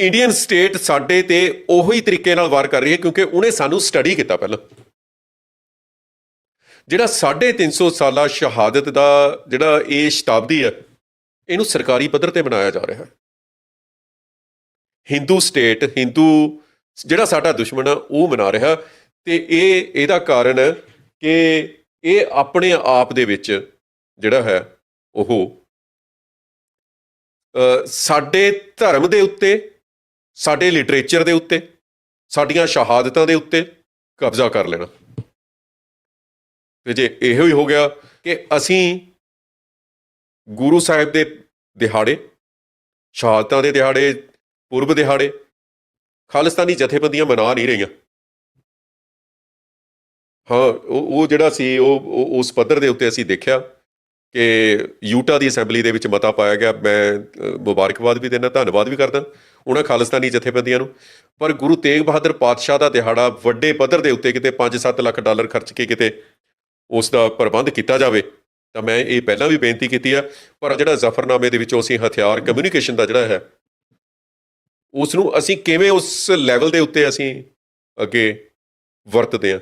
Indian state ਸਾਡੇ ਤੇ ਉਹੀ ਤਰੀਕੇ ਨਾਲ ਵਾਰ ਕਰ ਰਹੀ ਹੈ ਕਿਉਂਕਿ ਉਹਨੇ ਸਾਨੂੰ ਸਟੱਡੀ ਕੀਤਾ ਪਹਿਲਾਂ। ਜਿਹੜਾ 350 ਸਾਲਾ ਸ਼ਹਾਦਤ ਦਾ ਜਿਹੜਾ ਇਹ ਸ਼ਤਾਬਦੀ ਹੈ, ਇਹਨੂੰ ਸਰਕਾਰੀ ਪੱਧਰ ਤੇ ਬਣਾਇਆ ਜਾ ਰਿਹਾ ਹੈ। ਹਿੰਦੂ ਸਟੇਟ ਹਿੰਦੂ ਜਿਹੜਾ ਸਾਡਾ ਦੁਸ਼ਮਣ ਆ, ਉਹ ਮਨਾ ਰਿਹਾ। ਤੇ ਇਹ, ਇਹਦਾ ਕਾਰਨ ਹੈ ਕਿ ਇਹ ਆਪਣੇ ਆਪ ਦੇ ਵਿੱਚ ਜਿਹੜਾ ਹੈ, ਉਹ ਸਾਡੇ ਧਰਮ ਦੇ ਉੱਤੇ ਸਾਡੇ ਲਿਟਰੇਚਰ ਦੇ ਉੱਤੇ, ਸਾਡੀਆਂ ਸ਼ਹਾਦਤਾਂ ਦੇ ਉੱਤੇ ਕਬਜ਼ਾ ਕਰ ਲੈਣਾ। ਤੇ ਜੇ ਇਹੋ ਹੀ ਹੋ ਗਿਆ ਕਿ ਅਸੀਂ ਗੁਰੂ ਸਾਹਿਬ ਦੇ ਦਿਹਾੜੇ, ਸ਼ਹਾਦਤਾਂ ਦੇ ਦਿਹਾੜੇ, ਪੁਰਬ ਦਿਹਾੜੇ ਖਾਲਿਸਤਾਨੀ ਜਥੇਬੰਦੀਆਂ ਮਨਾ ਨਹੀਂ ਰਹੀਆਂ। ਹਾਂ, ਉਹ ਉਹ ਜਿਹੜਾ ਸੀ, ਉਹ, ਉਹ- ਉਸ ਪੱਧਰ ਦੇ ਉੱਤੇ ਅਸੀਂ ਦੇਖਿਆ। ਕਿ ਯੂਟਾ ਦੀ ਅਸੈਂਬਲੀ ਦੇ ਵਿੱਚ ਮਤਾ ਪਾਇਆ ਗਿਆ। ਮੈਂ ਮੁਬਾਰਕਬਾਦ ਵੀ ਦੇਣਾ ਧੰਨਵਾਦ ਵੀ ਕਰਦਾ ਉਹਨਾਂ ਖਾਲਿਸਤਾਨੀ ਜਥੇਬੰਦੀਆਂ ਨੂੰ। ਪਰ ਗੁਰੂ ਤੇਗ ਬਹਾਦਰ ਪਾਤਸ਼ਾਹ ਦਾ ਦਿਹਾੜਾ ਵੱਡੇ ਪੱਧਰ ਦੇ ਉੱਤੇ ਕਿਤੇ 5-7 ਲੱਖ ਡਾਲਰ ਖਰਚ ਕੇ ਕਿਤੇ ਉਸ ਦਾ ਪ੍ਰਬੰਧ ਕੀਤਾ ਜਾਵੇ, ਤਾਂ ਮੈਂ ਇਹ ਪਹਿਲਾਂ ਵੀ ਬੇਨਤੀ ਕੀਤੀ ਆ। ਪਰ ਜਿਹੜਾ ਜ਼ਫਰਨਾਮੇ ਦੇ ਵਿੱਚੋਂ ਅਸੀਂ ਹਥਿਆਰ ਕਮਿਊਨੀਕੇਸ਼ਨ ਦਾ ਜਿਹੜਾ ਹੈ, ਉਸ ਨੂੰ ਅਸੀਂ ਕਿਵੇਂ ਉਸ ਲੈਵਲ ਦੇ ਉੱਤੇ ਅਸੀਂ ਅੱਗੇ ਵਰਤਦੇ ਆ?